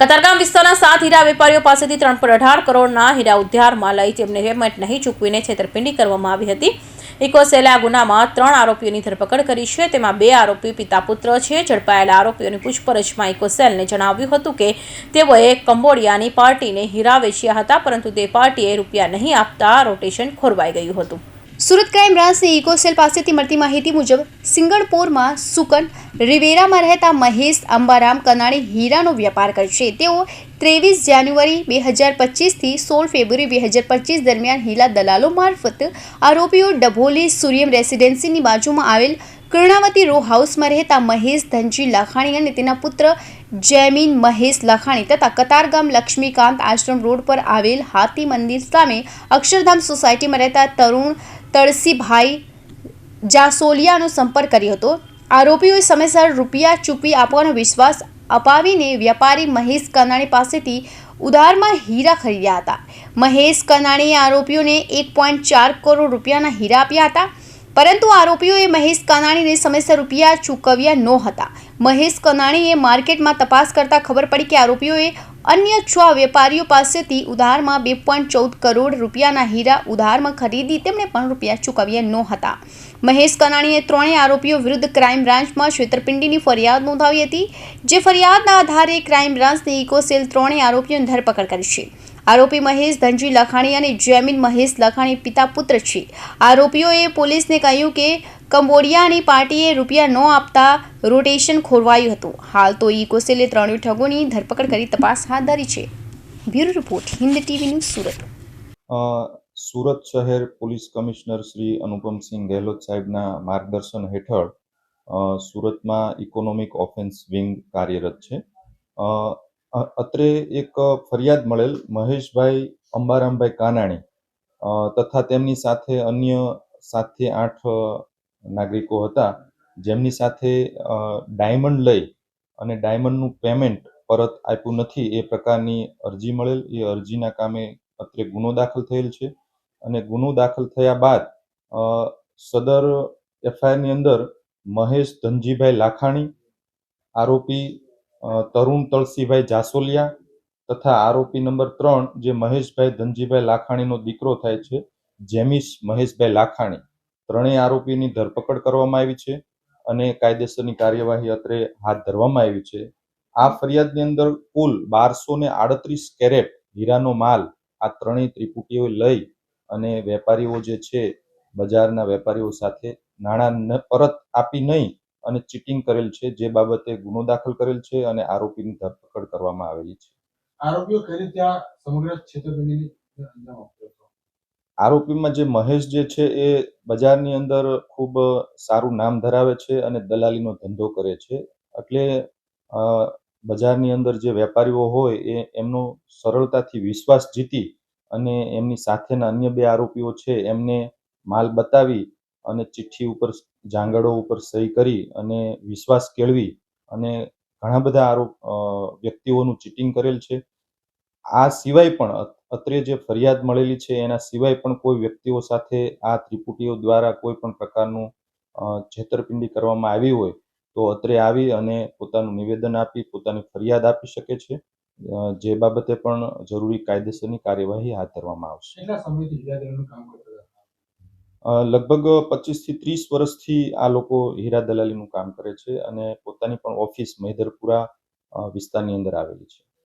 કતારગામ વિસ્તારના સાત હીરા વેપારીઓ પાસેથી ત્રણ પોઈન્ટ અઢાર કરોડના હીરા ઉદ્ધારમાં લઈ તેમને પેમેન્ટ નહીં ચૂકવીને છેતરપિંડી કરવામાં આવી હતી. ઇકોસેલે ગુનામાં ત્રણ આરોપીઓની ધરપકડ કરી છે. તેમાં બે આરોપી પિતા પુત્ર છે. ઝડપાયેલા આરોપીઓની પૂછપરછમાં ઇકોસેલને જણાવ્યું હતું કે તેઓએ કંબોડિયાની પાર્ટીને હીરા વેચ્યા હતા, પરંતુ તે પાર્ટીએ રૂપિયા નહીં આપતા રોટેશન ખોરવાઈ ગયું હતું. સુરત ક્રાઇમ બ્રાન્ચની ઇકોસેલ પાસેથી મળતી માહિતી મુજબ, સિંગણપોરમાં સુકન રિવેરામાં રહેતા મહેશ અંબારામ કનાણી હીરાનો વ્યાપાર કરે છે. તેઓ ત્રેવીસ જાન્યુઆરી બે હજાર પચીસથી સોળ ફેબ્રુઆરી બે હજાર પચીસ દરમિયાન હીરા દલાલો મારફત આરોપીઓ ડભોલી સૂર્યમ રેસિડેન્સીની બાજુમાં આવેલ કર્ણાવતી રો હાઉસમાં રહેતા મહેશ ધનજી લાખાણી અને તેના પુત્ર જૈમીન મહેશ લાખાણી તથા કતારગામ લક્ષ્મીકાંત આશ્રમ રોડ પર આવેલ હાથી મંદિર સામે અક્ષરધામ સોસાયટીમાં રહેતા તરુણ તળસીભાઈ જાસોલિયાનો સંપર્ક કર્યો હતો. આરોપીઓએ સમયસર રૂપિયા ચૂકવી આપવાનો વિશ્વાસ અપાવીને વ્યાપારી મહેશ કનાણી પાસેથી ઉધારમાં હીરા ખરીદ્યા હતા. મહેશ કનાણીએ આરોપીઓને એક પોઈન્ટ ચાર કરોડ રૂપિયાના હીરા આપ્યા હતા, પરંતુ આરોપીઓએ મહેશ કનાણીને સમયસર રૂપિયા ચૂકવ્યા ન હતા. મહેશ કનાણીએ માર્કેટમાં તપાસ કરતાં ખબર પડી કે આરોપીઓએ અન્ય છ વેપારીઓ પાસેથી ઉધારમાં બે પોઈન્ટ ચૌદ કરોડ રૂપિયાના હીરા ઉધારમાં ખરીદી તેમણે પણ રૂપિયા ચૂકવ્યા ન હતા મહેશ કનાણીએ ત્રણેય આરોપીઓ વિરુદ્ધ ક્રાઇમ બ્રાન્ચમાં છેતરપિંડીની ફરિયાદ નોંધાવી હતી, જે ફરિયાદના આધારે ક્રાઇમ બ્રાન્ચની ઇકોસેલ ત્રણેય આરોપીઓની ધરપકડ કરી છે. આરોપી મહેશ, ધનજી લખાણી અને જેમિન મહેશ લખાણી પિતા પુત્ર છે. આરોપીઓએ પોલીસને કહ્યું કે કંબોડિયાની પાર્ટીએ રૂપિયા ન આપતા રોટેશન ખોરવાયું હતું. હાલ તો ઇકોસેલે ત્રણેય ઠગોની ધરપકડ કરી તપાસ હાથ ધરી છે. Bureau report, Hind TV news Surat. Surat શહેર પોલીસ કમિશનર શ્રી અનુપમસિંહ ગેહલોત સાહેબના માર્ગદર્શન હેઠળ સુરતમાં ઇકોનોમિક ઓફેન્સ વિંગ કાર્યરત છે. અત્રે એક ફરિયાદ મળેલ મહેશભાઈ અંબારામભાઈ કાનાણી તથા તેમની સાથે અન્ય સાતથી આઠ નાગરિકો હતા, જેમની સાથે ડાયમંડ લઈ અને ડાયમંડનું પેમેન્ટ પરત આપ્યું નથી, એ પ્રકારની અરજી મળેલ. એ અરજીના કામે અત્રે ગુનો દાખલ થયેલ છે અને ગુનો દાખલ થયા બાદ સદર એફઆઈઆરની અંદર મહેશ ધનજીભાઈ લાખાણી, આરોપી તરુણ તળસીભાઈ જાસોલિયા તથા આરોપી નંબર ત્રણ જે મહેશભાઈ ધનજીભાઈ લાખાણીનો દીકરો થાય છે, જેમિશ મહેશભાઈ લાખાણી. ત્રણેય આરોપીની ધરપકડ કરવામાં આવી છે અને કાયદેસરની કાર્યવાહી અત્રે હાથ ધરવામાં આવી છે. આ ફરિયાદની અંદર કુલ બારસો ને આડત્રીસ કેરેટ હીરાનો માલ આ ત્રણેય ત્રિપુટીઓ લઈ અને વેપારીઓ જે છે બજારના વેપારીઓ સાથે નાણાં પરત આપી નહીં અને ચીટિંગ કરેલ છે જે બાબતે ગુનો દાખલ કરેલ છે અને આરોપીની ધરપકડ કરવામાં આવેલી છે. આરોપીઓ કઈ રીતે સમગ્ર છેતરપિંડીની આરોપીમાં જે મહેશ જે છે એ બજારની અંદર ખૂબ સારું નામ ધરાવે છે અને દલાલીનો ધંધો કરે છે. એટલે બજારની અંદર જે વેપારીઓ હોય એ એમનો સરળતાથી વિશ્વાસ જીતી અને એમની સાથેના અન્ય બે આરોપીઓ છે એમને માલ બતાવી અને ચિઠ્ઠી ઉપર જાંગડો ઉપર સહી કરી અને વિશ્વાસ કેળવી અને ઘણા બધા આરોપ વ્યક્તિઓનું ચીટિંગ કરેલ છે. આ સિવાય પણ અત્રે જે ફરિયાદ મળેલી છે એના સિવાય પણ કોઈ વ્યક્તિઓ સાથે આ ત્રિપુટીઓ દ્વારા કોઈ પણ પ્રકારનું છેતરપિંડી કરવામાં આવી હોય તો અત્રે આવી અને પોતાનું નિવેદન આપી પોતાની ફરિયાદ આપી શકે છે. જે બાબતે પણ જરૂરી કાયદેસરની કાર્યવાહી હાથ ધરવામાં આવશે. લગભગ પચીસથી ત્રીસ વર્ષથી આ લોકો હીરા દલાલીનું કામ કરે છે અને પોતાની પણ ઓફિસ મહેદરપુરા વિસ્તારની અંદર આવેલી છે.